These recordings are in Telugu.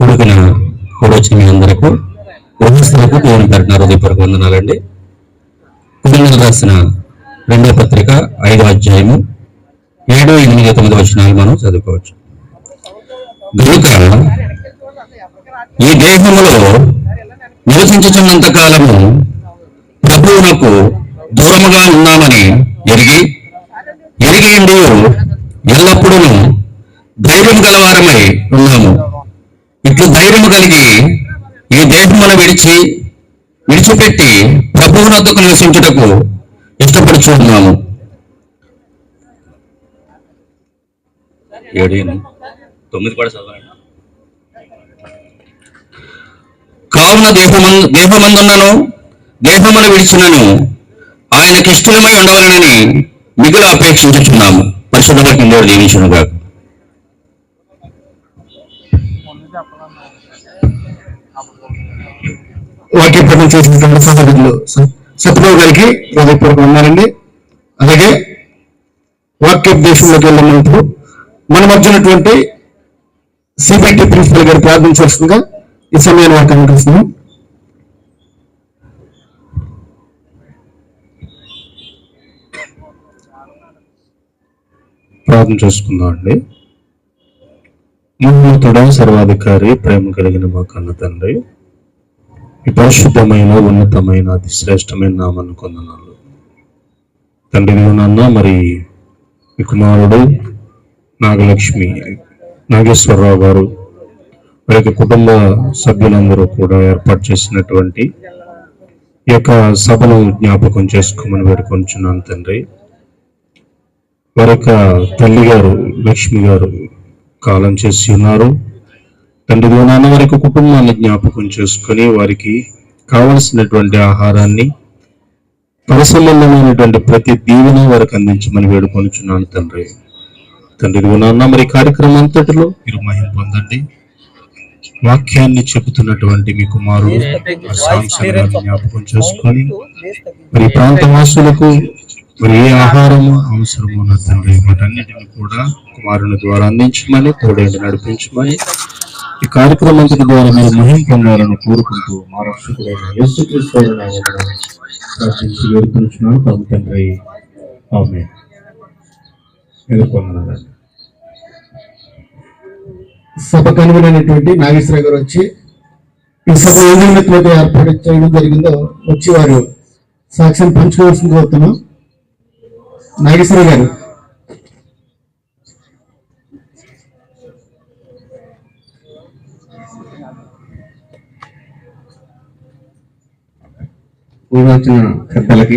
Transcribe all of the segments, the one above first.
కొడుకున కూడొచ్చిన మీ అందరకు గృహస్థులకు దేవుని పేరున హృదయపూర్వక వందనాలండి. కుటుంబాలు రాసిన రెండో పత్రిక ఐదో అధ్యాయము ఏడు ఎనిమిది తొమ్మిది వచనాలు మనం చదువుకోవచ్చు. కనుక ఈ దేహములో నివసించుచున్నంత కాలము ప్రభువునకు దూరముగా ఉన్నామని ఎరిగి ఎరిగి ఎల్లప్పుడూ ధైర్యం గలవారమై ఉన్నాము. ఇట్లు ధైర్యము కలిగి ఈ దేహమును విడిచి విడిచిపెట్టి ప్రభువునొద్దకు నివసించుటకు ఇష్టపడుచు ఉన్నాము ఏడు తొమ్మిది కూడా చదవండి కావున దేహమందు దేహమందున్నను దేహమును విడిచినను ఆయనకి ఇష్టమై ఉండవలనని మిగులు అపేక్షించుచున్నాము. పరిశుద్ధ కింద దీవించునుగా వాక్య పఠనం చేసినటువంటి సహోదరులు సత్యదేవ్ గారికి హృదయపూర్వక ఉన్నారండి అలాగే వాక్యోపదేశంలోకి వెళ్ళే ముందు మన మధ్య ఉన్నటువంటి సిబిటి ప్రిన్సిపల్ గారు ప్రార్థించవలసిందిగా ఈ సమయాన్ని వారికి అనుకుంటున్నాం ప్రార్థన చేసుకుందాం అండి. మహోన్నతుడ సర్వాధికారి ప్రేమ కలిగిన మా కన్న తండ్రి ఈ పరిశుద్ధమైన ఉన్నతమైన అతి శ్రేష్టమైన నామాన్ని కొందనాలు. తండ్రి నాన్న మరి మీ కుమారుడు నాగలక్ష్మి నాగేశ్వరరావు గారు వారి యొక్క కుటుంబ సభ్యులందరూ కూడా ఏర్పాటు చేసినటువంటి ఈ యొక్క సభను జ్ఞాపకం చేసుకోమని వేడుకొంచున్నాను తండ్రి. వారి యొక్క తల్లి గారు లక్ష్మి గారు కాలం చేసి ఉన్నారు. తండ్రి నాన్న వారి యొక్క కుటుంబాన్ని జ్ఞాపకం చేసుకొని వారికి కావలసినటువంటి ఆహారాన్ని పరిసంబంధమైనటువంటి ప్రతి దీవెన వారికి అందించమని వేడుకొనుచున్నాను తండ్రి. తండ్రి నాన్న మరి కార్యక్రమం అంతటిలో మీరు మహిమ పొందండి. వాక్యాన్ని చెబుతున్నటువంటి మీ కుమారుడు జ్ఞాపకం చేసుకొని మరి ఈ ప్రాంతవాసులకు మరి ఏ ఆహారము అవసరమో నా తండ్రి వాటన్నిటిని కూడా కుమారుని ద్వారా అందించమని తోడేంటి నడిపించమని ఈ కార్యక్రమం ద్వారా మీరు మహిం పొందాలని కోరుకుంటూ మా రక్షకుడైన యేసుక్రీస్తు ప్రార్థించి ప్రభు తండ్రి ఆమె సభ నాగేశ్వర గారు వచ్చి ఈ సభ ఏ నిమిత్తమైతే ఏర్పాటు చేయడం జరిగిందో వచ్చి వారు సాక్ష్యం పంచుకోవాల్సింది కోరుతున్నాం నాగేశ్వర గారు ఊరు వచ్చిన పెద్దలకి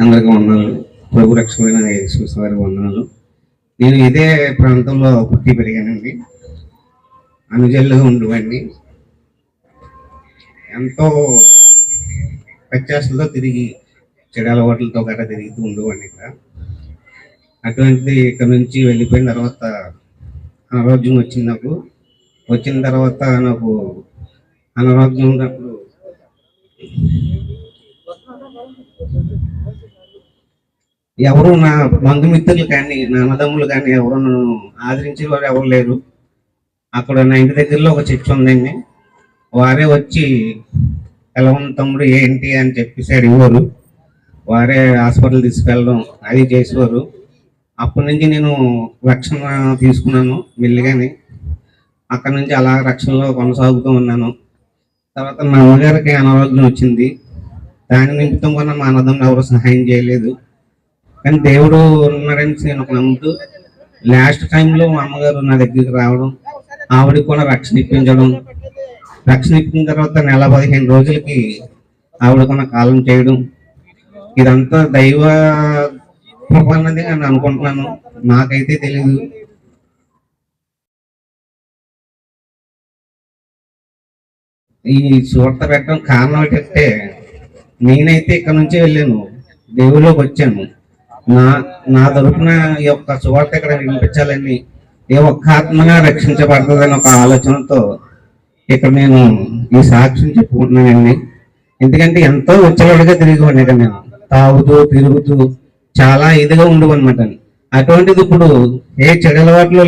అందరికీ వందనాలు. ప్రభు రక్షమైన యేసుక్రీస్తు వారికి వందనాలు. నేను ఇదే ప్రాంతంలో పుట్టి పెరిగానండి. అనుజల్లో ఉండేవాడిని. ఎంతో వ్యత్యాసంతో తిరిగి చెడు అలవాట్లతో గట్రా తిరుగుతూ ఉండేవాడిని ఇక్కడ. అటువంటిది ఇక్కడ నుంచి వెళ్ళిపోయిన తర్వాత అనారోగ్యం వచ్చింది నాకు. వచ్చిన తర్వాత నాకు అనారోగ్యం ఉన్నప్పుడు ఎవరు నా బంధుమిత్రులు కానీ నా అన్నదమ్ములు కానీ ఎవరు నన్ను ఆదరించే వారు ఎవరు లేరు. అక్కడ నా ఇంటి దగ్గరలో ఒక చర్చ్ ఉందండి. వారే వచ్చి ఎలా ఉంది తమ్ముడు ఏంటి? అని చెప్పేసి అడిగేవారు. వారే హాస్పిటల్ తీసుకెళ్ళడం అది చేసేవారు. అప్పటి నుంచి నేను రక్షణ తీసుకున్నాను మెల్లిగానే. అక్కడ నుంచి అలా రక్షణలో కొనసాగుతూ ఉన్నాను. తర్వాత మా అమ్మగారికి అనారోగ్యం వచ్చింది. దాని నిమిత్తం కూడా మా అన్నదమ్ములు ఎవరు సహాయం చేయలేదు. కానీ దేవుడు ఉన్నారని నేను ఒక నమ్ముతూ లాస్ట్ టైంలో మా అమ్మగారు నా దగ్గరికి రావడం ఆవిడకి కూడా రక్షణ ఇప్పించడం రక్షణ ఇప్పిన తర్వాత నెల పదిహేను రోజులకి ఆవిడ కొన్న కాలం చేయడం. ఇదంతా దైవ కృప అన్నది నేను అనుకుంటున్నాను. నాకైతే తెలియదు ఈ సువార్త పెట్టడం కారణం ఏంటంటే నేనైతే ఇక్కడ నుంచే వెళ్ళాను. దేవుళ్ళలోకి వచ్చాను. నా నా తరపున ఈ యొక్క సువార్త ఇక్కడ వినిపించాలని ఏ ఒక్క ఆత్మగా రక్షించబడుతుందని ఒక ఆలోచనతో ఇక్కడ నేను ఈ సాక్ష్యం చెప్పుకుంటున్నానండి. ఎందుకంటే ఎంతో ఉచ్చలడిగా తిరిగివాడిని ఇక్కడ నేను. తాగుతూ తిరుగుతూ చాలా ఇదిగా ఉండవన్నమాట. అటువంటిది ఇప్పుడు ఏ చెడలవాట్లు